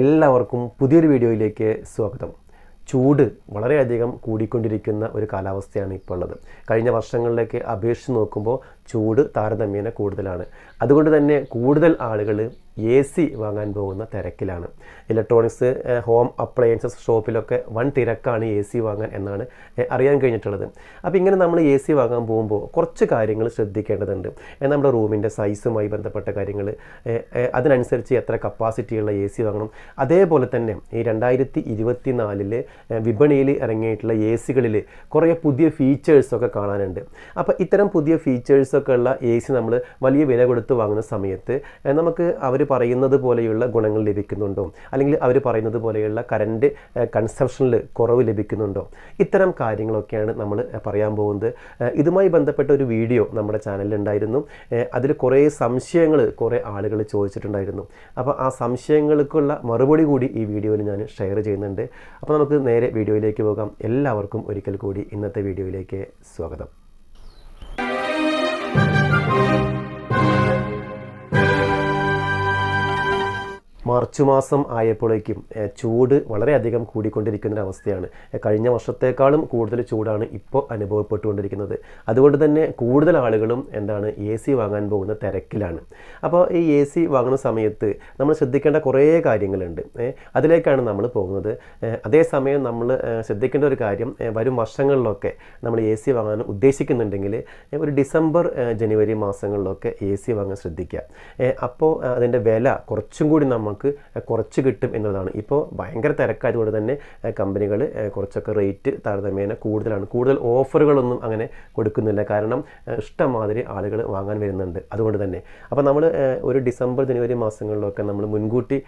എല്ലാവർക്കും പുതിയൊരു വീഡിയോയിലേക്ക് സ്വാഗതം. ചൂട് വളരെയധികം കൂടിക്കൊണ്ടിരിക്കുന്ന ഒരു കാലാവസ്ഥയാണ് ഇപ്പോൾ ഉള്ളത്. കഴിഞ്ഞ വർഷങ്ങളിലേക്ക് അപേക്ഷിച്ച് നോക്കുമ്പോൾ ചൂട് താരതമ്യേന കൂടുതലാണ്. അതുകൊണ്ട് തന്നെ കൂടുതൽ ആളുകൾ എ സി വാങ്ങാൻ പോകുന്ന തിരക്കിലാണ്. ഇലക്ട്രോണിക്സ് ഹോം അപ്ലയൻസസ് ഷോപ്പിലൊക്കെ വൺ തിരക്കാണ് എ സി വാങ്ങാൻ എന്നാണ് അറിയാൻ കഴിഞ്ഞിട്ടുള്ളത്. അപ്പോൾ ഇങ്ങനെ നമ്മൾ എ സി വാങ്ങാൻ പോകുമ്പോൾ കുറച്ച് കാര്യങ്ങൾ ശ്രദ്ധിക്കേണ്ടതുണ്ട്. നമ്മുടെ റൂമിന്റെ സൈസുമായി ബന്ധപ്പെട്ട കാര്യങ്ങൾ അതിനനുസരിച്ച് എത്ര കപ്പാസിറ്റിയുള്ള എ സി വാങ്ങണം. അതേപോലെ തന്നെ ഈ രണ്ടായിരത്തി ഇരുപത്തി നാലിൽ വിപണിയിൽ ഇറങ്ങിയിട്ടുള്ള എ സികളിൽ കുറേ പുതിയ ഫീച്ചേഴ്സൊക്കെ കാണാനുണ്ട്. അപ്പോൾ ഇത്തരം പുതിയ ഫീച്ചേഴ്സൊക്കെ ഉള്ള എ സി നമ്മൾ വലിയ വില കൊടുത്ത് വാങ്ങുന്ന സമയത്ത് നമുക്ക് അവർ പറയുന്നത് പോലെയുള്ള ഗുണങ്ങൾ ലഭിക്കുന്നുണ്ടോ? അല്ലെങ്കിൽ അവർ പറയുന്നത് പോലെയുള്ള കറണ്ട് കൺസംഷനിൽ കുറവ് ലഭിക്കുന്നുണ്ടോ? ഇത്തരം കാര്യങ്ങളൊക്കെയാണ് നമ്മൾ പറയാൻ പോകുന്നത്. ഇതുമായി ബന്ധപ്പെട്ട ഒരു വീഡിയോ നമ്മുടെ ചാനലിൽ ഉണ്ടായിരുന്നു അതിൽ കുറേ സംശയങ്ങൾ കുറേ ആളുകൾ ചോദിച്ചിട്ടുണ്ടായിരുന്നു. അപ്പോൾ ആ സംശയങ്ങൾക്കുള്ള മറുപടി കൂടി ഈ വീഡിയോയിൽ ഞാൻ ഷെയർ ചെയ്യുന്നുണ്ട്. അപ്പോൾ നമുക്ക് നേരെ വീഡിയോയിലേക്ക് പോകാം. എല്ലാവർക്കും ഒരിക്കൽ കൂടി ഇന്നത്തെ വീഡിയോയിലേക്ക് സ്വാഗതം. മാർച്ച് മാസം ആയപ്പോഴേക്കും ചൂട് വളരെയധികം കൂടിക്കൊണ്ടിരിക്കുന്ന അവസ്ഥയാണ് കഴിഞ്ഞ വർഷത്തേക്കാളും കൂടുതൽ ചൂടാണ് ഇപ്പോൾ അനുഭവപ്പെട്ടുകൊണ്ടിരിക്കുന്നത്. അതുകൊണ്ട് തന്നെ കൂടുതൽ ആളുകളും എന്താണ് എ സി വാങ്ങാൻ പോകുന്ന തിരക്കിലാണ്. അപ്പോൾ ഈ എ സി വാങ്ങുന്ന സമയത്ത് നമ്മൾ ശ്രദ്ധിക്കേണ്ട കുറേ കാര്യങ്ങളുണ്ട്. അതിലേക്കാണ് നമ്മൾ പോകുന്നത്. അതേസമയം നമ്മൾ ശ്രദ്ധിക്കേണ്ട ഒരു കാര്യം വരും വർഷങ്ങളിലൊക്കെ നമ്മൾ എ സി വാങ്ങാൻ ഉദ്ദേശിക്കുന്നുണ്ടെങ്കിൽ ഒരു ഡിസംബർ ജനുവരി മാസങ്ങളിലൊക്കെ എ സി വാങ്ങാൻ ശ്രദ്ധിക്കുക. അപ്പോൾ അതിന്റെ വില കുറച്ചും കൂടി നമുക്ക് കുറച്ച് കിട്ടും എന്നുള്ളതാണ്. ഇപ്പോൾ ഭയങ്കര തിരക്കായതുകൊണ്ട് തന്നെ കമ്പനികൾ കുറച്ചൊക്കെ റേറ്റ് താരതമ്യേന കൂടുതലാണ്. കൂടുതൽ ഓഫറുകളൊന്നും അങ്ങനെ കൊടുക്കുന്നില്ല. കാരണം ഇഷ്ടംമാതിരി ആളുകൾ വാങ്ങാൻ വരുന്നുണ്ട്. അതുകൊണ്ട് തന്നെ. അപ്പോൾ നമ്മൾ ഒരു ഡിസംബർ ജനുവരി മാസങ്ങളിലൊക്കെ നമ്മൾ മുൻകൂട്ടി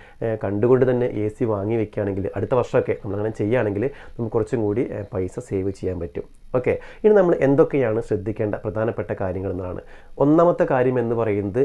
കണ്ടുകൊണ്ട് തന്നെ എ സി വാങ്ങി വെക്കുകയാണെങ്കിൽ അടുത്ത വർഷമൊക്കെ നമ്മളങ്ങനെ ചെയ്യുകയാണെങ്കിൽ നമുക്ക് കുറച്ചും കൂടി പൈസ സേവ് ചെയ്യാൻ പറ്റും. ഓക്കെ ഇനി നമ്മൾ എന്തൊക്കെയാണ് ശ്രദ്ധിക്കേണ്ട പ്രധാനപ്പെട്ട കാര്യങ്ങൾ എന്നാണ് ഒന്നാമത്തെ കാര്യം എന്ന് പറയുന്നത്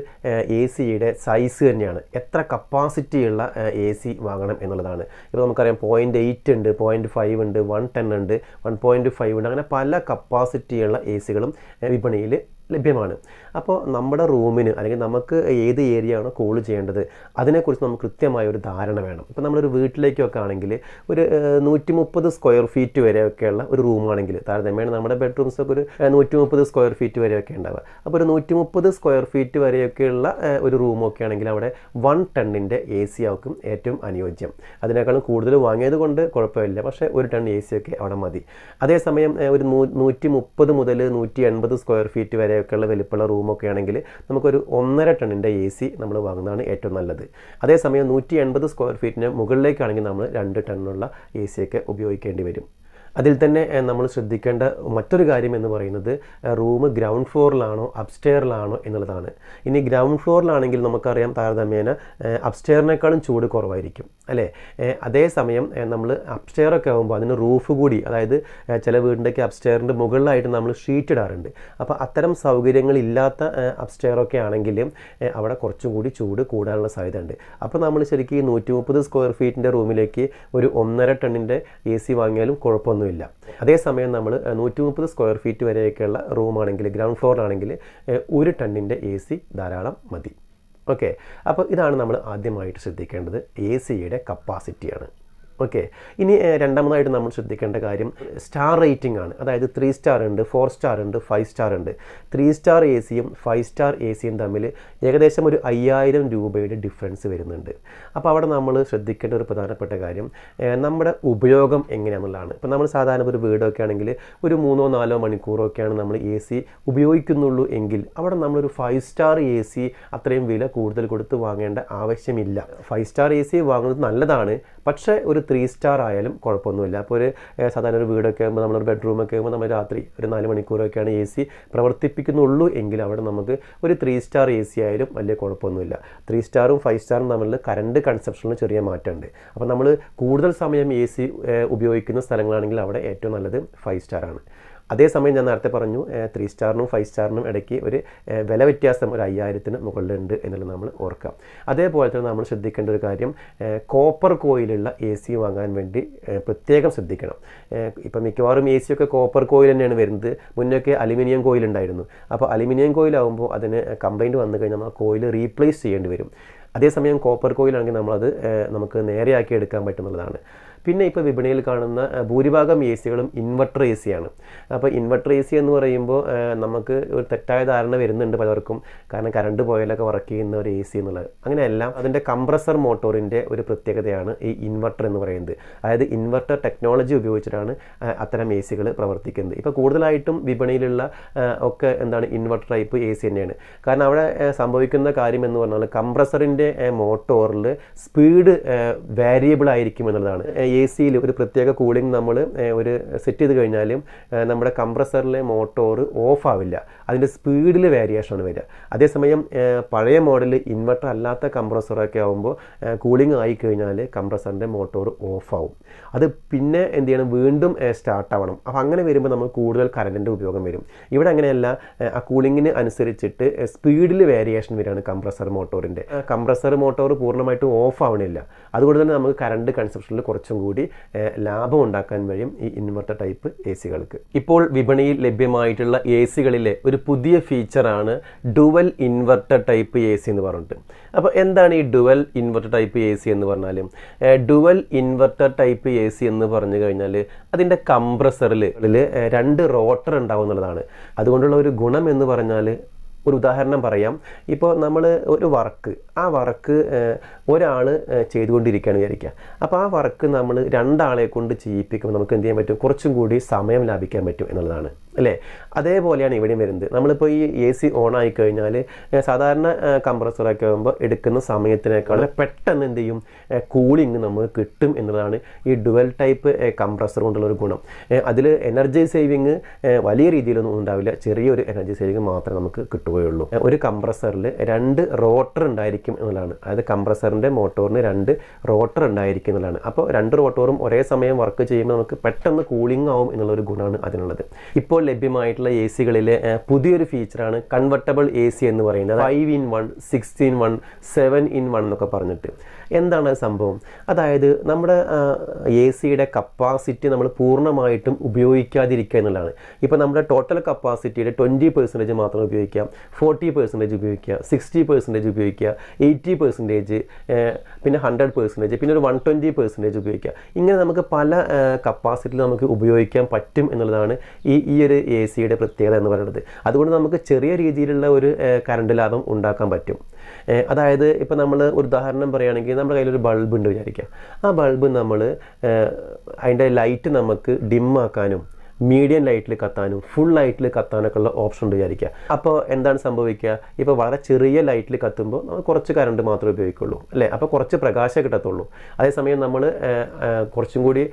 എ സിയുടെ സൈസ് തന്നെയാണ്. എത്ര കപ്പാസിറ്റിയുള്ള എ സി വാങ്ങണം എന്നുള്ളതാണ്. ഇപ്പോൾ നമുക്കറിയാം പോയിന്റ് എയ്റ്റ് ഉണ്ട് പോയിന്റ് ഫൈവ് ഉണ്ട് വൺ ടെൻ ഉണ്ട് വൺ പോയിന്റ് ഫൈവ് ഉണ്ട് അങ്ങനെ പല കപ്പാസിറ്റിയുള്ള എ സികളും വിപണിയിൽ ലഭ്യമാണ്. അപ്പോൾ നമ്മുടെ റൂമിന് അല്ലെങ്കിൽ നമുക്ക് ഏത് ഏരിയ ആണോ കോൾ ചെയ്യേണ്ടത് അതിനെക്കുറിച്ച് നമുക്ക് കൃത്യമായ ഒരു ധാരണ വേണം. ഇപ്പോൾ നമ്മളൊരു വീട്ടിലേക്കൊക്കെ ആണെങ്കിൽ ഒരു നൂറ്റി മുപ്പത് സ്ക്വയർ ഫീറ്റ് വരെയൊക്കെയുള്ള ഒരു റൂമാണെങ്കിൽ താരതമ്യേന നമ്മുടെ ബെഡ്റൂംസ് ഒക്കെ ഒരു നൂറ്റി മുപ്പത് സ്ക്വയർ ഫീറ്റ് വരെയൊക്കെ ഉണ്ടാവുക. അപ്പോൾ ഒരു നൂറ്റി മുപ്പത് സ്ക്വയർ ഫീറ്റ് വരെയൊക്കെയുള്ള ഒരു റൂമൊക്കെ ആണെങ്കിൽ അവിടെ വൺ ടണ്ണിന്റെ എ സി ആക്കും ഏറ്റവും അനുയോജ്യം. അതിനേക്കാളും കൂടുതൽ വാങ്ങിയത് കൊണ്ട് കുഴപ്പമില്ല പക്ഷേ ഒരു ടൺ എ സി ഒക്കെ അവിടെ മതി. അതേസമയം ഒരു നൂറ്റി മുപ്പത് മുതൽ നൂറ്റി എൺപത് സ്ക്വയർ ഫീറ്റ് വരെയൊക്കെയുള്ള വലിപ്പമുള്ള റൂമൊക്കെ ആണെങ്കിൽ നമുക്കൊരു ഒന്നര ടണ്ണിന്റെ എ സി നമ്മൾ വാങ്ങുന്നതാണ് ഏറ്റവും നല്ലത്. അതേസമയം നൂറ്റി എൺപത് സ്ക്വയർ ഫീറ്റിന് മുകളിലേക്കാണെങ്കിൽ നമ്മൾ രണ്ട് ടണ്ണുള്ള എ സിയൊക്കെ ഉപയോഗിക്കേണ്ടി വരും. അതിൽ തന്നെ നമ്മൾ ശ്രദ്ധിക്കേണ്ട മറ്റൊരു കാര്യം എന്ന് പറയുന്നത് റൂം ഗ്രൗണ്ട് ഫ്ലോറിലാണോ അപ്സ്റ്റെയറിലാണോ എന്നുള്ളതാണ്. ഇനി ഗ്രൗണ്ട് ഫ്ലോറിലാണെങ്കിൽ നമുക്കറിയാം താരതമ്യേന അപ്സ്റ്റെയറിനേക്കാളും ചൂട് കുറവായിരിക്കും അല്ലേ? അതേസമയം നമ്മൾ അപ്സ്റ്റെയറൊക്കെ ആകുമ്പോൾ അതിന് റൂഫ് കൂടി അതായത് ചില വീടിന്റെയൊക്കെ അപ്സ്റ്റെയറിന്റെ മുകളിലായിട്ട് നമ്മൾ ഷീറ്റ് ഇടാറുണ്ട്. അപ്പോൾ അത്തരം സൗകര്യങ്ങളില്ലാത്ത അപ്സ്റ്റെയറൊക്കെ ആണെങ്കിലും അവിടെ കുറച്ചും കൂടി ചൂട് കൂടാനുള്ള സാധ്യത ഉണ്ട് അപ്പോൾ നമ്മൾ ശരിക്കും ഈ നൂറ്റി മുപ്പത് സ്ക്വയർ ഫീറ്റിന്റെ റൂമിലേക്ക് ഒരു ഒന്നര ടണ്ണിന്റെ എ സി വാങ്ങിയാലും കുഴപ്പമൊന്നുമില്ല അതേസമയം നമ്മൾ നൂറ്റി മുപ്പത് സ്ക്വയർ ഫീറ്റ് വരെയൊക്കെയുള്ള റൂമാണെങ്കിൽ ഗ്രൗണ്ട് ഫ്ലോറിലാണെങ്കിൽ ഒരു ടണ്ണിന്റെ എ സി ധാരാളം മതി. ഓക്കെ അപ്പോൾ ഇതാണ് നമ്മൾ ആദ്യമായിട്ട് ശ്രദ്ധിക്കേണ്ടത് എ സിയുടെ കപ്പാസിറ്റിയാണ് ഓക്കെ ഇനി രണ്ടാമതായിട്ട് നമ്മൾ ശ്രദ്ധിക്കേണ്ട കാര്യം സ്റ്റാർ റേറ്റിംഗ് ആണ്. അതായത് ത്രീ സ്റ്റാർ ഉണ്ട് ഫോർ സ്റ്റാർ ഉണ്ട് ഫൈവ് സ്റ്റാർ ഉണ്ട്. ത്രീ സ്റ്റാർ എ സിയും ഫൈവ് സ്റ്റാർ എ സിയും തമ്മിൽ ഏകദേശം ഒരു അയ്യായിരം രൂപയുടെ ഡിഫറൻസ് വരുന്നുണ്ട്. അപ്പോൾ അവിടെ നമ്മൾ ശ്രദ്ധിക്കേണ്ട ഒരു പ്രധാനപ്പെട്ട കാര്യം നമ്മുടെ ഉപയോഗം എങ്ങനെയാണെന്നുള്ളതാണ് ഇപ്പോൾ നമ്മൾ സാധാരണ ഒരു വീടൊക്കെ ആണെങ്കിൽ ഒരു മൂന്നോ നാലോ മണിക്കൂറോ ഒക്കെയാണ് നമ്മൾ എ സി ഉപയോഗിക്കുന്നുള്ളൂ എങ്കിൽ അവിടെ നമ്മളൊരു ഫൈവ് സ്റ്റാർ എ സി അത്രയും വില കൂടുതൽ കൊടുത്ത് വാങ്ങേണ്ട ആവശ്യമില്ല. ഫൈവ് സ്റ്റാർ എ സി വാങ്ങുന്നത് നല്ലതാണ് പക്ഷേ ഒരു ത്രീ സ്റ്റാർ ആയാലും കുഴപ്പമൊന്നുമില്ല. അപ്പോൾ ഒരു സാധാരണ ഒരു വീടൊക്കെ ആകുമ്പോൾ നമ്മളൊരു ബെഡ്റൂമൊക്കെ ആകുമ്പോൾ നമ്മൾ രാത്രി ഒരു നാല് മണിക്കൂറൊക്കെയാണ് എ സി പ്രവർത്തിപ്പിക്കുന്നുള്ളൂ എങ്കിൽ അവിടെ നമുക്ക് ഒരു ത്രീ സ്റ്റാർ എ സി ആയാലും വലിയ കുഴപ്പമൊന്നുമില്ല. ത്രീ സ്റ്റാറും ഫൈവ് സ്റ്റാറും തമ്മിൽ കറണ്ട് കൺസപ്ഷനിൽ ചെറിയ മാറ്റമുണ്ട്. അപ്പോൾ നമ്മൾ കൂടുതൽ സമയം എ സി ഉപയോഗിക്കുന്ന സ്ഥലങ്ങളാണെങ്കിൽ അവിടെ ഏറ്റവും നല്ലത് ഫൈവ് സ്റ്റാർ ആണ്. അതേസമയം ഞാൻ നേരത്തെ പറഞ്ഞു ത്രീ സ്റ്റാറിനും ഫൈവ് സ്റ്റാറിനും ഇടയ്ക്ക് ഒരു വില വ്യത്യാസം ഒരു അയ്യായിരത്തിന് മുകളിലുണ്ട് എന്നുള്ളത് നമ്മൾ ഓർക്കാം. അതേപോലെ തന്നെ നമ്മൾ ശ്രദ്ധിക്കേണ്ട ഒരു കാര്യം കോപ്പർ കോയിലുള്ള എ സി വാങ്ങാൻ വേണ്ടി പ്രത്യേകം ശ്രദ്ധിക്കണം. ഇപ്പം മിക്കവാറും എ സിയൊക്കെ കോപ്പർ കോയിൽ തന്നെയാണ് വരുന്നത്. മുന്നൊക്കെ അലുമിനിയം കോയിൽ ഉണ്ടായിരുന്നു. അപ്പോൾ അലുമിനിയം കോയിലാവുമ്പോൾ അതിന് കംപ്ലൈന്റ് വന്നു കഴിഞ്ഞാൽ നമ്മൾ കോയിൽ റീപ്ലേസ് ചെയ്യേണ്ടി വരും. അതേസമയം കോപ്പർ കോയിലാണെങ്കിൽ നമ്മളത് നമുക്ക് നേരെയാക്കി എടുക്കാൻ പറ്റുന്നുള്ളതാണ് പിന്നെ ഇപ്പോൾ വിപണിയിൽ കാണുന്ന ഭൂരിഭാഗം എ സികളും ഇൻവെർട്ടർ എ സിയാണ് അപ്പോൾ ഇൻവെർട്ടർ എ സി എന്ന് പറയുമ്പോൾ നമുക്ക് ഒരു തെറ്റായ ധാരണ വരുന്നുണ്ട് പലർക്കും. കാരണം കറണ്ട് പോയാലൊക്കെ വർക്ക് ചെയ്യുന്ന ഒരു എ സി എന്നുള്ളത്. അങ്ങനെയല്ല അതിന്റെ കംപ്രസർ മോട്ടോറിന്റെ ഒരു പ്രത്യേകതയാണ് ഈ ഇൻവെർട്ടർ എന്ന് പറയുന്നത്. അതായത് ഇൻവെർട്ടർ ടെക്നോളജി ഉപയോഗിച്ചിട്ടാണ് അത്തരം എ സികൾ പ്രവർത്തിക്കുന്നത്. ഇപ്പോൾ കൂടുതലായിട്ടും വിപണിയിലുള്ള ഒക്കെ എന്താണ് ഇൻവെർട്ടർ ടൈപ്പ് എ സി തന്നെയാണ്. കാരണം അവിടെ സംഭവിക്കുന്ന കാര്യം എന്ന് പറഞ്ഞാൽ കംപ്രസറിന്റെ മോട്ടോറിൽ സ്പീഡ് വേരിയബിൾ ആയിരിക്കും എന്നുള്ളതാണ്. എ സിയിൽ ഒരു പ്രത്യേക കൂളിംഗ് നമ്മൾ ഒരു സെറ്റ് ചെയ്ത് കഴിഞ്ഞാലും നമ്മുടെ കംപ്രസറിലെ മോട്ടോർ ഓഫ് ആവില്ല. അതിന്റെ സ്പീഡിൽ വേരിയേഷൻ ആണ് വരിക. അതേസമയം പഴയ മോഡൽ ഇൻവെർട്ടർ അല്ലാത്ത കംപ്രസറൊക്കെ ആകുമ്പോൾ കൂളിംഗ് ആയി കഴിഞ്ഞാൽ കംപ്രസറിന്റെ മോട്ടോർ ഓഫ് ആവും. അത് പിന്നെ എന്ത് ചെയ്യണം? വീണ്ടും സ്റ്റാർട്ട് ആവണം. അപ്പോൾ അങ്ങനെ വരുമ്പോൾ നമുക്ക് കൂടുതൽ കറണ്ടിന്റെ ഉപയോഗം വരും. ഇവിടെ അങ്ങനെയല്ല ആ കൂളിങ്ങിന് അനുസരിച്ചിട്ട് സ്പീഡിൽ വേരിയേഷൻ വരികയാണ് കംപ്രസർ മോട്ടോറിന്റെ കംപ്രസർ മോട്ടോർ പൂർണമായിട്ടും ഓഫ് ആവണില്ല. അതുകൊണ്ട് തന്നെ നമുക്ക് കറണ്ട് കൺസപ്ഷനിൽ കുറച്ചും കൂടി ലാഭം ഉണ്ടാക്കാൻ കഴിയും ഈ ഇൻവെർട്ടർ ടൈപ്പ് എ സികൾക്ക് ഇപ്പോൾ വിപണിയിൽ ലഭ്യമായിട്ടുള്ള എ സികളിലെ ഒരു പുതിയ ഫീച്ചറാണ് dual inverter type A C എന്ന് പറഞ്ഞിട്ട്. അപ്പോൾ എന്താണ് ഈ dual inverter type A C എന്ന് പറഞ്ഞാൽ dual inverter type A C എന്ന് പറഞ്ഞു കഴിഞ്ഞാൽ അതിന്റെ കംപ്രസറിൽ രണ്ട് റോട്ടർ ഉണ്ടാവും എന്നുള്ളതാണ് അതുകൊണ്ടുള്ള ഒരു ഗുണം എന്ന് പറഞ്ഞാൽ ഒരു ഉദാഹരണം പറയാം. ഇപ്പോൾ നമ്മൾ ഒരു വർക്ക് ആ വർക്ക് ഒരാൾ ചെയ്തുകൊണ്ടിരിക്കുകയാണ് വിചാരിക്കുക. അപ്പോൾ ആ വർക്ക് നമ്മൾ രണ്ടാളെ കൊണ്ട് ചെയ്യിപ്പിക്കുമ്പോൾ നമുക്ക് എന്ത് ചെയ്യാൻ പറ്റും? കുറച്ചും കൂടി സമയം ലാഭിക്കാൻ പറ്റും എന്നുള്ളതാണ്. അല്ലേ? അതേപോലെയാണ് ഇവിടെയും വരുന്നത്. നമ്മളിപ്പോൾ ഈ എ സി ഓൺ ആയി കഴിഞ്ഞാൽ സാധാരണ കംപ്രസറൊക്കെ ആകുമ്പോൾ എടുക്കുന്ന സമയത്തിനേക്കാൾ പെട്ടെന്ന് എന്ത് ചെയ്യും? കൂളിംഗ് നമുക്ക് കിട്ടും എന്നുള്ളതാണ് ഈ ഡുവൽ ടൈപ്പ് കംപ്രസർ കൊണ്ടുള്ള ഒരു ഗുണം. അതിൽ എനർജി സേവിങ് വലിയ രീതിയിലൊന്നും ഉണ്ടാവില്ല. ചെറിയൊരു എനർജി സേവിങ് മാത്രമേ നമുക്ക് കിട്ടുകയുള്ളൂ. ഒരു കംപ്രസറിൽ രണ്ട് റോട്ടർ ഉണ്ടായിരിക്കും എന്നുള്ളതാണ്. അതായത് കംപ്രസറിന്റെ മോട്ടോറിന് രണ്ട് റോട്ടർ ഉണ്ടായിരിക്കും എന്നുള്ളതാണ്. അപ്പോൾ രണ്ട് റോട്ടോറും ഒരേ സമയം വർക്ക് ചെയ്യുമ്പോൾ നമുക്ക് പെട്ടെന്ന് കൂളിംഗ് ആവും എന്നുള്ളൊരു ഗുണമാണ് അതിനുള്ളത്. ഇപ്പോൾ ലഭ്യമായിട്ടുള്ള എ സികളിലെ പുതിയൊരു ഫീച്ചറാണ് കൺവെർട്ടബിൾ എ സി എന്ന് പറയുന്നത്. Five in one six in one seven in one എന്നൊക്കെ പറഞ്ഞിട്ട്. എന്താണ് സംഭവം? അതായത് നമ്മുടെ എ സിയുടെ കപ്പാസിറ്റി നമ്മൾ പൂർണമായിട്ടും ഉപയോഗിക്കാതിരിക്കുക എന്നുള്ളതാണ്. ഇപ്പോൾ നമ്മുടെ ടോട്ടൽ കപ്പാസിറ്റിയുടെ ട്വന്റി പെർസെന്റേജ് മാത്രം ഉപയോഗിക്കാം ഫോർട്ടി പെർസെന്റേജ് ഉപയോഗിക്കുക സിക്സ്റ്റി പെർസെന്റേജ് ഉപയോഗിക്കുക എയ്റ്റി പെർസെന്റേജ് പിന്നെ ഹൺഡ്രഡ് പെർസെന്റേജ് പിന്നെ ഒരു വൺ ട്വന്റി പെർസെന്റേജ് ഉപയോഗിക്കുക. ഇങ്ങനെ നമുക്ക് പല കപ്പാസിറ്റിയിൽ നമുക്ക് ഉപയോഗിക്കാൻ പറ്റും എന്നുള്ളതാണ് ഈ ഈ ഒരു എ സിയുടെ പ്രത്യേകത എന്ന് പറയുന്നത്. അതുകൊണ്ട് നമുക്ക് ചെറിയ രീതിയിലുള്ള ഒരു കറണ്ട് ലാഭം ഉണ്ടാക്കാൻ പറ്റും. അതായത് ഇപ്പോൾ നമ്മൾ ഒരു ഉദാഹരണം പറയുകയാണെങ്കിൽ നമ്മുടെ കയ്യിലൊരു ബൾബ് ഉണ്ട് വിചാരിക്കുക ആ ബൾബ് നമ്മൾ അതിന്റെ ലൈറ്റ് നമുക്ക് ഡിമ്മാക്കാനും മീഡിയം ലൈറ്റിൽ കത്താനും ഫുൾ ലൈറ്റിൽ കത്താനൊക്കെ ഉള്ള ഓപ്ഷൻ ഉണ്ട് വിചാരിക്കുക അപ്പോൾ എന്താണ് സംഭവിക്കുക ഇപ്പോൾ വളരെ ചെറിയ ലൈറ്റിൽ കത്തുമ്പോൾ നമ്മൾ കുറച്ച് കറണ്ട് മാത്രമേ ഉപയോഗിക്കുള്ളൂ അല്ലേ? അപ്പോൾ കുറച്ച് പ്രകാശം കിട്ടത്തുള്ളൂ. അതേസമയം നമ്മൾ കുറച്ചും കൂടി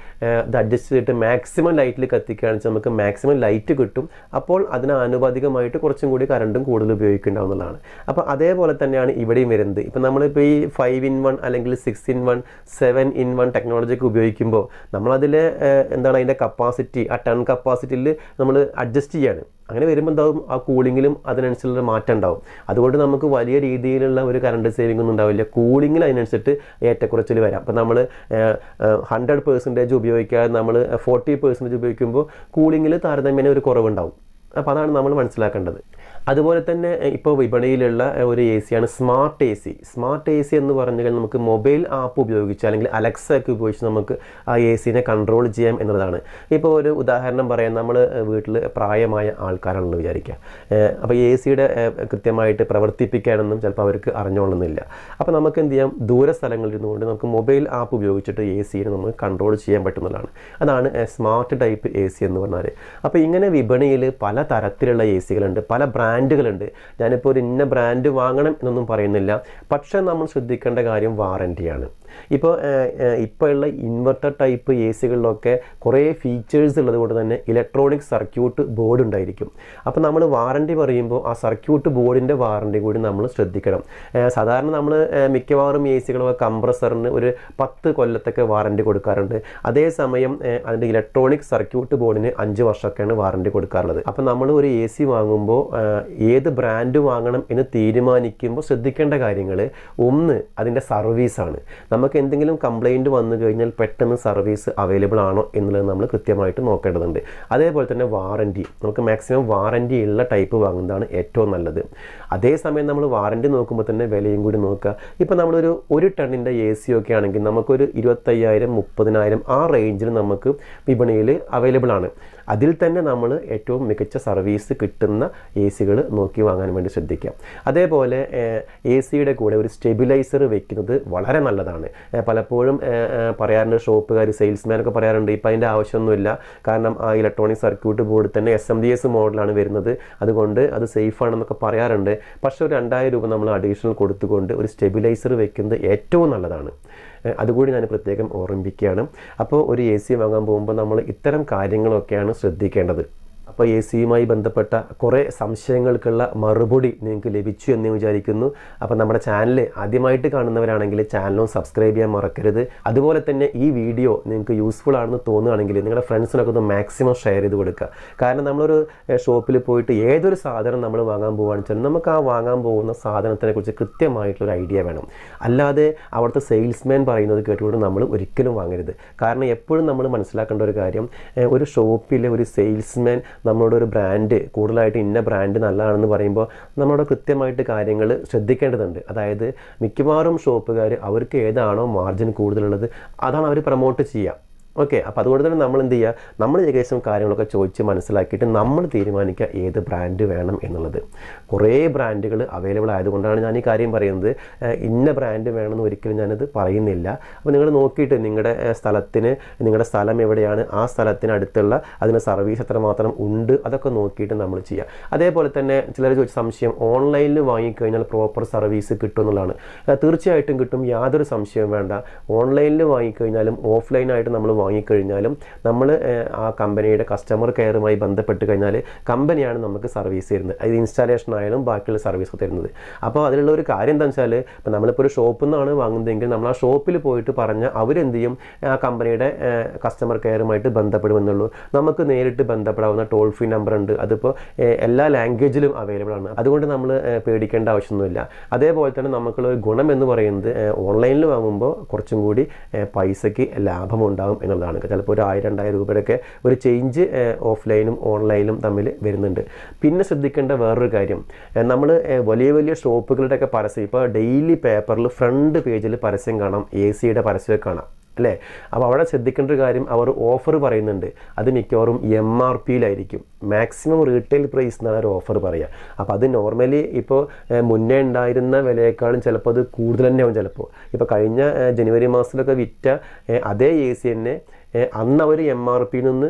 ഇത് അഡ്ജസ്റ്റ് ചെയ്തിട്ട് മാക്സിമം ലൈറ്റിൽ കത്തിക്കുകയാണെന്ന് വെച്ചാൽ നമുക്ക് മാക്സിമം ലൈറ്റ് കിട്ടും. അപ്പോൾ അതിന് ആനുപാതികമായിട്ട് കുറച്ചും കൂടി കറണ്ടും കൂടുതൽ ഉപയോഗിക്കേണ്ടാവുന്നതാണ് അപ്പോൾ അതേപോലെ തന്നെയാണ് ഇവിടെയും വരുന്നത്. ഇപ്പം നമ്മളിപ്പോൾ ഈ ഫൈവ് ഇൻ വൺ അല്ലെങ്കിൽ six in one seven in one technology ഒക്കെ ഉപയോഗിക്കുമ്പോൾ നമ്മളതിൽ എന്താണ് അതിന്റെ കപ്പാസിറ്റി ആ ടൺ കപ്പാസിറ്റിയിൽ നമ്മൾ അഡ്ജസ്റ്റ് ചെയ്യാണ്. അങ്ങനെ വരുമ്പോൾ എന്താവും? ആ കൂളിങ്ങിലും അതിനനുസരിച്ചുള്ള മാറ്റം ഉണ്ടാവും. അതുകൊണ്ട് നമുക്ക് വലിയ രീതിയിലുള്ള ഒരു കറണ്ട് സേവിംഗ് ഒന്നും ഉണ്ടാവില്ല. കൂളിങ്ങിൽ അതിനനുസരിച്ച് ഏറ്റക്കുറച്ചിൽ വരാം. അപ്പോൾ നമ്മൾ ഹൺഡ്രഡ് പെർസെന്റേജ് ഉപയോഗിക്കാതെ നമ്മൾ ഫോർട്ടി പെർസെന്റേജ് ഉപയോഗിക്കുമ്പോൾ കൂളിങ്ങിൽ താരതമ്യേന ഒരു കുറവുണ്ടാവും. അപ്പോൾ അതാണ് നമ്മൾ മനസ്സിലാക്കേണ്ടത്. അതുപോലെ തന്നെ ഇപ്പോൾ വിപണിയിലുള്ള ഒരു A സിയാണ് smart A C smart A C എന്ന് പറഞ്ഞു കഴിഞ്ഞാൽ നമുക്ക് മൊബൈൽ ആപ്പ് ഉപയോഗിച്ച് അല്ലെങ്കിൽ അലക്സ ഒക്കെ ഉപയോഗിച്ച് നമുക്ക് ആ എ സിനെ കൺട്രോൾ ചെയ്യാം എന്നുള്ളതാണ്. ഇപ്പോൾ ഒരു ഉദാഹരണം പറയാം നമ്മൾ വീട്ടിൽ പ്രായമായ ആൾക്കാരാണെന്ന് വിചാരിക്കുക. അപ്പോൾ എ സിയുടെ കൃത്യമായിട്ട് പ്രവർത്തിപ്പിക്കാനൊന്നും ചിലപ്പോൾ അവർക്ക് അറിഞ്ഞോളുന്നില്ല അപ്പോൾ നമുക്ക് എന്ത് ചെയ്യാം? ദൂര സ്ഥലങ്ങളിൽ ഇരുന്നുകൊണ്ട് നമുക്ക് മൊബൈൽ ആപ്പ് ഉപയോഗിച്ചിട്ട് എ സിനെ നമുക്ക് കൺട്രോൾ ചെയ്യാൻ പറ്റുന്നതാണ്. അതാണ് സ്മാർട്ട് ടൈപ്പ് എ സി എന്ന് പറഞ്ഞാൽ അപ്പോൾ ഇങ്ങനെ വിപണിയിൽ പല തരത്തിലുള്ള എ സികളുണ്ട് പല ബ്രാൻഡുകളുണ്ട് ഞാനിപ്പോൾ ഒരു ഇന്ന ബ്രാൻഡ് വാങ്ങണം എന്നൊന്നും പറയുന്നില്ല. പക്ഷേ നമ്മൾ ശ്രദ്ധിക്കേണ്ട കാര്യം വാറന്റിയാണ് ഇപ്പോൾ ഉള്ള ഇൻവെർട്ടർ ടൈപ്പ് എ സികളിലൊക്കെ കുറേ ഫീച്ചേഴ്സ് ഉള്ളത് കൊണ്ട് തന്നെ ഇലക്ട്രോണിക് സർക്യൂട്ട് ബോർഡ് ഉണ്ടായിരിക്കും. അപ്പോൾ നമ്മൾ വാറണ്ടി പറയുമ്പോൾ ആ സർക്യൂട്ട് ബോർഡിന്റെ വാറണ്ടി കൂടി നമ്മൾ ശ്രദ്ധിക്കണം. സാധാരണ നമ്മൾ മിക്കവാറും എ സികളൊക്കെ കംപ്രസറിന് ഒരു പത്ത് കൊല്ലത്തൊക്കെ വാറണ്ടി കൊടുക്കാറുണ്ട്. അതേസമയം അതിന്റെ ഇലക്ട്രോണിക് സർക്യൂട്ട് ബോർഡിന് അഞ്ച് വർഷമൊക്കെയാണ് വാറണ്ടി കൊടുക്കാറുള്ളത്. അപ്പോൾ നമ്മൾ ഒരു എ സി വാങ്ങുമ്പോൾ ഏത് ബ്രാൻഡ് വാങ്ങണം എന്ന് തീരുമാനിക്കുമ്പോൾ ശ്രദ്ധിക്കേണ്ട കാര്യങ്ങൾ ഒന്ന് അതിന്റെ സർവീസാണ് നമുക്ക് എന്തെങ്കിലും കംപ്ലൈന്റ് വന്നു കഴിഞ്ഞാൽ പെട്ടെന്ന് സർവീസ് അവൈലബിൾ ആണോ എന്നുള്ളത് നമ്മൾ കൃത്യമായിട്ട് നോക്കേണ്ടതുണ്ട്. അതേപോലെ തന്നെ വാറന്റി നമുക്ക് മാക്സിമം വാറന്റി ഉള്ള ടൈപ്പ് വാങ്ങുന്നതാണ് ഏറ്റവും നല്ലത്. അതേസമയം നമ്മൾ വാറന്റി നോക്കുമ്പോൾ തന്നെ വിലയും കൂടി നോക്കുക. ഇപ്പോൾ നമ്മളൊരു ഒരു ടണ്ണിന്റെ എ സി ഒക്കെ ആണെങ്കിൽ നമുക്കൊരു ഇരുപത്തയ്യായിരം മുപ്പതിനായിരം ആ റേഞ്ചിൽ നമുക്ക് വിപണിയിൽ അവൈലബിൾ ആണ്. അതിൽ തന്നെ നമ്മൾ ഏറ്റവും മികച്ച സർവീസ് കിട്ടുന്ന എ സികൾ നോക്കി വാങ്ങാൻ വേണ്ടി ശ്രദ്ധിക്കാം അതേപോലെ എ സിയുടെ കൂടെ ഒരു സ്റ്റെബിലൈസർ വെക്കുന്നത് വളരെ നല്ലതാണ്. പലപ്പോഴും പറയാറുണ്ട് ഷോപ്പുകാർ സെയിൽസ്മാനൊക്കെ പറയാറുണ്ട് ഇപ്പം അതിന്റെ ആവശ്യമൊന്നുമില്ല. കാരണം ആ ഇലക്ട്രോണിക് സർക്യൂട്ട് ബോർഡ് തന്നെ എസ് എം ഡി എസ് മോഡലാണ് വരുന്നത്. അതുകൊണ്ട് അത് സേഫാണെന്നൊക്കെ പറയാറുണ്ട്. പക്ഷേ ഒരു രണ്ടായിരം രൂപ നമ്മൾ അഡീഷണൽ കൊടുത്തുകൊണ്ട് ഒരു സ്റ്റെബിലൈസർ വെക്കുന്നത് ഏറ്റവും നല്ലതാണ്. അതുകൂടി ഞാൻ പ്രത്യേകം ഓർമ്മിപ്പിക്കുകയാണ്. അപ്പോൾ ഒരു എ സി വാങ്ങാൻ പോകുമ്പോൾ നമ്മൾ ഇത്തരം കാര്യങ്ങളൊക്കെയാണ് ശ്രദ്ധിക്കേണ്ടത്. അപ്പോൾ എ സിയുമായി ബന്ധപ്പെട്ട കുറേ സംശയങ്ങൾക്കുള്ള മറുപടി നിങ്ങൾക്ക് ലഭിച്ചു എന്ന് വിചാരിക്കുന്നു. അപ്പോൾ നമ്മുടെ ചാനൽ ആദ്യമായിട്ട് കാണുന്നവരാണെങ്കിൽ ചാനലും സബ്സ്ക്രൈബ് ചെയ്യാൻ മറക്കരുത്. അതുപോലെ തന്നെ ഈ വീഡിയോ നിങ്ങൾക്ക് യൂസ്ഫുൾ ആണെന്ന് തോന്നുകയാണെങ്കിൽ നിങ്ങളുടെ ഫ്രണ്ട്സിനൊക്കെ ഒന്ന് മാക്സിമം ഷെയർ ചെയ്ത് കൊടുക്കുക. കാരണം നമ്മളൊരു ഷോപ്പിൽ പോയിട്ട് ഏതൊരു സാധനം നമ്മൾ വാങ്ങാൻ പോകുകയാണെന്ന് വെച്ചാൽ നമുക്ക് ആ വാങ്ങാൻ പോകുന്ന സാധനത്തിനെ കുറിച്ച് കൃത്യമായിട്ടുള്ളൊരു ഐഡിയ വേണം. അല്ലാതെ അവിടുത്തെ സെയിൽസ്മാൻ പറയുന്നത് കേട്ടുകൊണ്ട് നമ്മൾ ഒരിക്കലും വാങ്ങരുത്. കാരണം എപ്പോഴും നമ്മൾ മനസ്സിലാക്കേണ്ട ഒരു കാര്യം ഒരു ഷോപ്പിലെ ഒരു സെയിൽസ്മാൻ നമ്മളോട് ഒരു ബ്രാൻഡ് കൂടുതലായിട്ട് ഇന്ന ബ്രാൻഡ് നല്ലതാണെന്ന് പറയുമ്പോൾ നമ്മളോട് കൃത്യമായിട്ട് കാര്യങ്ങൾ ശ്രദ്ധിക്കേണ്ടതുണ്ട്. അതായത് മിക്കവാറും ഷോപ്പുകാർ അവർക്ക് ഏതാണോ മാർജിൻ കൂടുതലുള്ളത് അതാണ് അവർ പ്രൊമോട്ട് ചെയ്യുക. ഓക്കെ അപ്പോൾ അതുകൊണ്ട് തന്നെ നമ്മൾ എന്ത് ചെയ്യുക? നമ്മൾ ഏകദേശം കാര്യങ്ങളൊക്കെ ചോദിച്ച് മനസ്സിലാക്കിയിട്ട് നമ്മൾ തീരുമാനിക്കുക ഏത് ബ്രാൻഡ് വേണം എന്നുള്ളത്. കുറേ ബ്രാൻഡുകൾ അവൈലബിൾ ആയതുകൊണ്ടാണ് ഞാൻ ഈ കാര്യം പറയുന്നത്. ഇന്ന ബ്രാൻഡ് വേണമെന്ന് ഒരിക്കലും ഞാനത് പറയുന്നില്ല. അപ്പോൾ നിങ്ങൾ നോക്കിയിട്ട് നിങ്ങളുടെ സ്ഥലത്തിന് നിങ്ങളുടെ സ്ഥലം എവിടെയാണ് ആ സ്ഥലത്തിന് അടുത്തുള്ള അതിന് സർവീസ് എത്രമാത്രം ഉണ്ട് അതൊക്കെ നോക്കിയിട്ട് നമ്മൾ ചെയ്യുക. അതേപോലെ തന്നെ ചിലർ ചോദിച്ച സംശയം ഓൺലൈനിൽ വാങ്ങിക്കഴിഞ്ഞാൽ പ്രോപ്പർ സർവീസ് കിട്ടും എന്നുള്ളതാണ്. തീർച്ചയായിട്ടും കിട്ടും. യാതൊരു സംശയവും വേണ്ട. ഓൺലൈനിൽ വാങ്ങിക്കഴിഞ്ഞാലും ഓഫ്ലൈനായിട്ട് നമ്മൾ വാങ്ങിക്കഴിഞ്ഞാലും നമ്മൾ ആ കമ്പനിയുടെ കസ്റ്റമർ കെയറുമായി ബന്ധപ്പെട്ട് കഴിഞ്ഞാൽ കമ്പനിയാണ് നമുക്ക് സർവീസ് തരുന്നത്. അത് ഇൻസ്റ്റാളേഷൻ ആയാലും ബാക്കിയുള്ള സർവീസ് തരുന്നത്. അപ്പോൾ അതിലുള്ള ഒരു കാര്യം എന്താ വെച്ചാൽ ഇപ്പോൾ നമ്മളിപ്പോൾ ഒരു ഷോപ്പിൽ നിന്നാണ് വാങ്ങുന്നതെങ്കിൽ നമ്മൾ ആ ഷോപ്പിൽ പോയിട്ട് പറഞ്ഞാൽ അവരെന്ത് ചെയ്യും ആ കമ്പനിയുടെ കസ്റ്റമർ കെയറുമായിട്ട് ബന്ധപ്പെടുമെന്നുള്ളൂ. നമുക്ക് നേരിട്ട് ബന്ധപ്പെടാവുന്ന ടോൾ ഫ്രീ നമ്പർ ഉണ്ട്. അതിപ്പോൾ എല്ലാ ലാംഗ്വേജിലും അവൈലബിൾ ആണ്. അതുകൊണ്ട് നമ്മൾ പേടിക്കേണ്ട ആവശ്യമൊന്നുമില്ല. അതേപോലെ തന്നെ നമുക്കുള്ള ഒരു ഗുണം എന്ന് പറയുന്നത് ഓൺലൈനിൽ വാങ്ങുമ്പോൾ കുറച്ചും കൂടി പൈസയ്ക്ക് ലാഭമുണ്ടാകും എന്നുള്ളതാണ്. ചിലപ്പോൾ ഒരു ആയിരം രണ്ടായിരം രൂപയുടെയൊക്കെ ഒരു ചേഞ്ച് ഓഫ്ലൈനും ഓൺലൈനും തമ്മിൽ വരുന്നുണ്ട്. പിന്നെ ശ്രദ്ധിക്കേണ്ട വേറൊരു കാര്യം നമ്മൾ വലിയ വലിയ ഷോപ്പുകളുടെയൊക്കെ പരസ്യം ഇപ്പോൾ ഡെയിലി പേപ്പറിൽ ഫ്രണ്ട് പേജിൽ പരസ്യം കാണാം എ സിയുടെ പരസ്യമൊക്കെ കാണാം. അല്ലേ? അപ്പോൾ അവിടെ ശ്രദ്ധിക്കേണ്ട ഒരു കാര്യം അവർ ഓഫർ പറയുന്നുണ്ട്. അത് മിക്കവാറും എം ആർ പിയിലായിരിക്കും മാക്സിമം റീറ്റെയിൽ പ്രൈസ് എന്നാണ് ഒരു ഓഫർ പറയുക. അപ്പോൾ അത് നോർമലി ഇപ്പോൾ മുന്നേ ഉണ്ടായിരുന്ന വിലയേക്കാളും ചിലപ്പോൾ അത് കൂടുതൽ തന്നെയാവും ചിലപ്പോൾ ഇപ്പോൾ കഴിഞ്ഞ ജനുവരി മാസത്തിലൊക്കെ വിറ്റ അതേ എ സി തന്നെ അന്ന് അവർ എം ആർ പിയിൽ നിന്ന്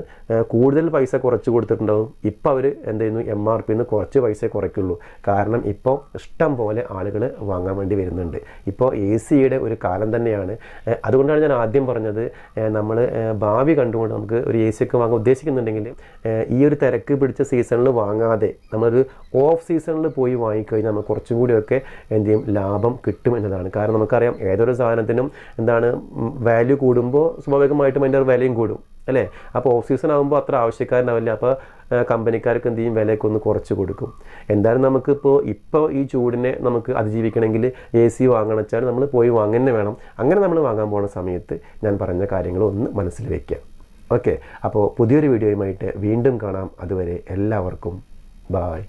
കൂടുതൽ പൈസ കുറച്ച് കൊടുത്തിട്ടുണ്ടാവും. ഇപ്പോൾ അവർ എന്ത് ചെയ്യുന്നു? എം ആർ പിയിൽ നിന്ന് കുറച്ച് പൈസ കുറയ്ക്കുള്ളൂ. കാരണം ഇപ്പോൾ ഇഷ്ടം പോലെ ആളുകൾ വാങ്ങാൻ വേണ്ടി വരുന്നുണ്ട്. ഇപ്പോൾ എ സിയുടെ ഒരു കാലം തന്നെയാണ്. അതുകൊണ്ടാണ് ഞാൻ ആദ്യം പറഞ്ഞത് നമ്മൾ ഭാവി കണ്ടുകൊണ്ട് നമുക്ക് ഒരു എ സി ഒക്കെ വാങ്ങാൻ ഉദ്ദേശിക്കുന്നുണ്ടെങ്കിൽ ഈ ഒരു തിരക്ക് പിടിച്ച സീസണിൽ വാങ്ങാതെ നമ്മളൊരു ഓഫ് സീസണിൽ പോയി വാങ്ങിക്കഴിഞ്ഞാൽ നമുക്ക് കുറച്ചും കൂടിയൊക്കെ എന്ത് ചെയ്യും? ലാഭം കിട്ടും എന്നതാണ്. കാരണം നമുക്കറിയാം ഏതൊരു സാധനത്തിനും എന്താണ് വാല്യൂ കൂടുമ്പോൾ സ്വാഭാവികമായിട്ടും അതിന്റെ വിലയും കൂടും അല്ലേ? അപ്പോൾ ഓഫ് സീസൺ ആകുമ്പോൾ അത്ര ആവശ്യക്കാരനാവില്ല. അപ്പോൾ കമ്പനിക്കാർക്ക് എന്ത് ചെയ്യും? വിലയൊക്കെ ഒന്ന് കുറച്ച് കൊടുക്കും. എന്തായാലും നമുക്കിപ്പോൾ ഇപ്പോൾ ഈ ചൂടിനെ നമുക്ക് അതിജീവിക്കണമെങ്കിൽ എ സി വാങ്ങണം വെച്ചാൽ നമ്മൾ പോയി വാങ്ങുന്നേ വേണം. അങ്ങനെ നമ്മൾ വാങ്ങാൻ പോകുന്ന സമയത്ത് ഞാൻ പറഞ്ഞ കാര്യങ്ങൾ ഒന്ന് മനസ്സിൽ വെക്കുക ഓക്കെ? അപ്പോൾ പുതിയൊരു വീഡിയോയുമായിട്ട് വീണ്ടും കാണാം. അതുവരെ എല്ലാവർക്കും ബായ്